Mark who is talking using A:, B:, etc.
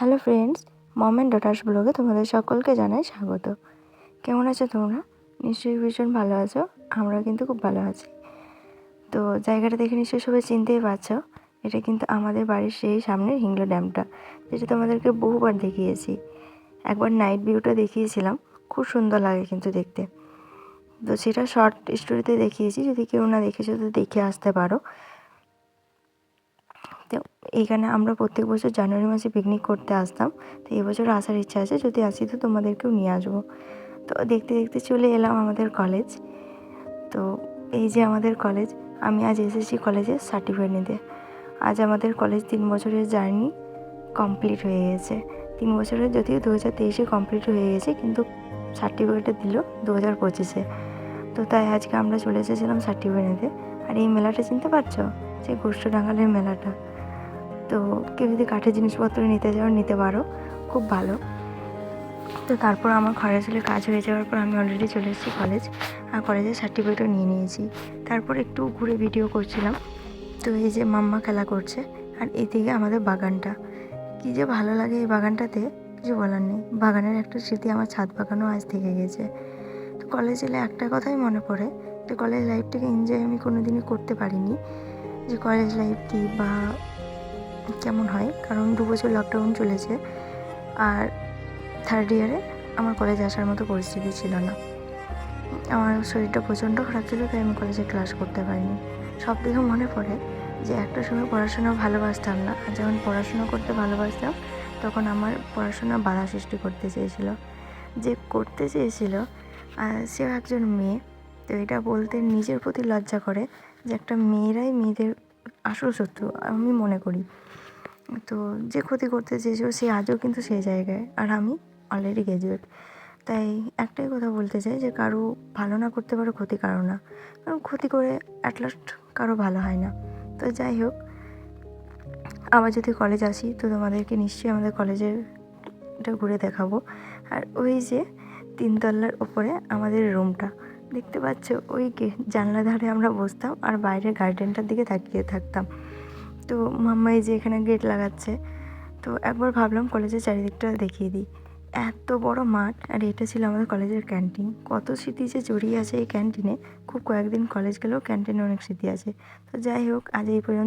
A: Hello friends, mom and daughters ব্লগে তোমাদের সকলকে জানাই স্বাগত। কেমন আছো তোমরা? নিশ্চয়ই ভীষণ ভালো আছো আমরা কিন্তু খুব ভালো আছি। তো জায়গাটা দেখে নিশ্চয়ই সবাই চিনতেই পারছ, এটা কিন্তু আমাদের বাড়ির সেই সামনের হিংলো ড্যামটা, যেটা তোমাদেরকে বহুবার দেখিয়েছি। একবার নাইট ভিউটা দেখিয়েছিলাম, খুব সুন্দর লাগে কিন্তু দেখতে। তো সেটা শর্ট স্টোরিতে দেখিয়েছি, যদি কেউ না দেখেছ তো দেখে আসতে পারো। তো এইখানে আমরা প্রত্যেক বছর জানুয়ারি মাসে পিকনিক করতে আসতাম। তো এবছর আসার ইচ্ছা আছে, যদি আসি তো তোমাদেরকেও নিয়ে আসব। তো দেখতে দেখতে চলে এলাম আমাদের কলেজ তো এই যে আমাদের কলেজ আমি আজ এসেছি কলেজে সার্টিফিকেট নিতে। আজ আমাদের কলেজ তিন বছরের জার্নি কমপ্লিট হয়ে গেছে। তিন বছরের যদিও দু হাজার তেইশে কমপ্লিট হয়ে গেছে, কিন্তু সার্টিফিকেটটা দিল দু হাজার পঁচিশে। তো তাই আজকে আমরা চলে এসেছিলাম সার্টিফিকেট নিতে। আর এই মেলাটা চিনতে পারছ? সেই গোষ্ঠডাঙ্গালের মেলাটা। তো কেউ যদি কাঠের জিনিসপত্র নিতে চাও, নিতে পারো। খুব ভালো। তো তারপর আমার ঘরে চলে কাজ হয়ে যাওয়ার পর আমি অলরেডি চলে এসেছি কলেজ আর কলেজের সার্টিফিকেটও নিয়ে নিয়েছি। তারপর একটু ঘুরে ভিডিও করছিলাম। তো এই যে মাম্মা খেলা করছে। আর এদিকে আমাদের বাগানটা। কী যে ভালো লাগে এই বাগানটাতে, কিছু বলার নেই। বাগানের একটা স্মৃতি আমার ছাদ বাগানও আজ থেকে গেছে। তো কলেজ এলে একটা কথাই মনে পড়ে, যে কলেজ লাইফটাকে এনজয় আমি কোনো দিনই করতে পারিনি। যে কলেজ লাইফ কী বা কেমন হয়? কারণ দু বছর লকডাউন চলেছে। আর থার্ড ইয়ারে আমার কলেজে আসার মতো পরিস্থিতি ছিল না। আমার শরীরটা প্রচণ্ড খারাপ ছিল, তাই আমি কলেজে ক্লাস করতে পারিনি। সব থেকে মনে পড়ে যে একটা সময় পড়াশোনা ভালোবাসতাম না। আর যখন পড়াশোনা করতে ভালোবাসতাম, তখন আমার পড়াশোনা বাধা সৃষ্টি করতে চেয়েছিল। যে করতে চেয়েছিল সেও একজন মেয়ে, তো এটা বলতে নিজের প্রতি লজ্জা করে যে একটা মেয়েরাই মেয়েদের আসল শত্রু, আমি মনে করি। তো যে ক্ষতি করতে চেয়েছিল সে আজও কিন্তু সেই জায়গায়, আর আমি অলরেডি গ্র্যাজুয়েট তাই একটাই কথা বলতে চাই যে কারও ভালো না করতে পারো ক্ষতি কারও না। কারণ ক্ষতি করে অ্যাট লাস্ট কারও ভালো হয় না। তো যাই হোক, আবার যদি কলেজ আসি, তো তোমাদেরকে নিশ্চয়ই আমাদের কলেজের ঘুরে দেখাবো। আর ওই যে তিনতলার ওপরে আমাদের রুমটা দেখতে পাচ্ছ ওই জানলা ধারে আমরা বসতাম আর বাইরের গার্ডেনটার দিকে তাকিয়ে থাকতাম। তো মাম্মাই যে এখানে গেট লাগাচ্ছে, তো একবার ভাবলাম কলেজের চারিদিকটা দেখিয়ে দিই। এত বড় মাঠ আর এটা ছিল আমাদের কলেজের ক্যান্টিন কত স্মৃতি যে জড়িয়ে আছে এই ক্যান্টিনে খুব কয়েকদিন কলেজ গেলেও ক্যান্টিনে অনেক স্মৃতি আছে। তো যাই হোক, আজ এই পর্যন্ত